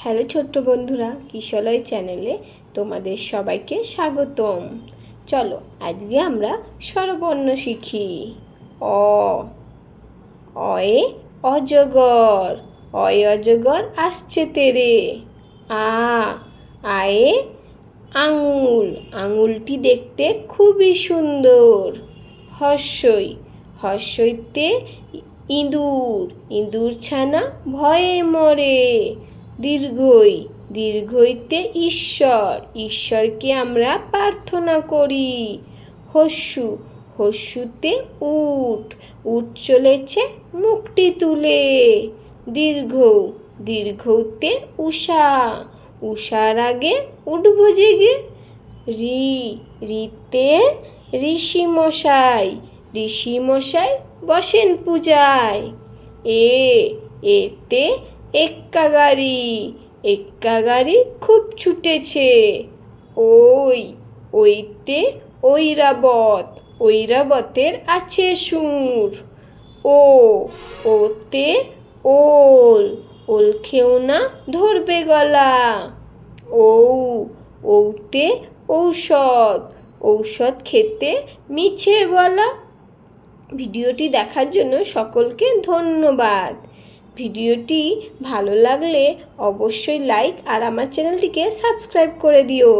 Hello ছোট্ট বন্ধুরা, কিশলয় চ্যানেলে তোমাদের সবাইকে স্বাগতম। চলো, আজকে আমরা স্বরবর্ণ শিখি। অ, অয়ে অজগর অয়ে অজগর আসছে তেরে। আ, আয়ে আঙুল, আঙুলটি দেখতে খুবই সুন্দর। হর্ষই হর্ষইতে ইঁদুর ইঁদুর ছানা ভয়ে মরে। দীর্ঘই, দীর্ঘইতে ঈশ্বর, ঈশ্বরকে আমরা প্রার্থনা করি। হস্যু, হস্যুতে উট উট চলেছে মুখটি তুলে। দীর্ঘ দীর্ঘতে উষা উষার আগে উঠবো জেগে। রি, রিতে ঋষি মশাই ঋষি মশাই বসেন পূজায়। এ, এতে এক্কা গাড়ি এক্কা গাড়ি খুব ছুটেছে। ওই, ওইতে ঐরাবত, ঐরাবতের আছে সুর। ও, ওতে ওল ওল খেও না ধরবে গলা। ও ওতে ঔষধ ঔষধ খেতে মিছে বলা ভিডিওটি দেখার জন্য সকলকে ধন্যবাদ। ভিডিওটি ভালো লাগলে অবশ্যই লাইক আর আমার চ্যানেলটিকে সাবস্ক্রাইব করে দিও।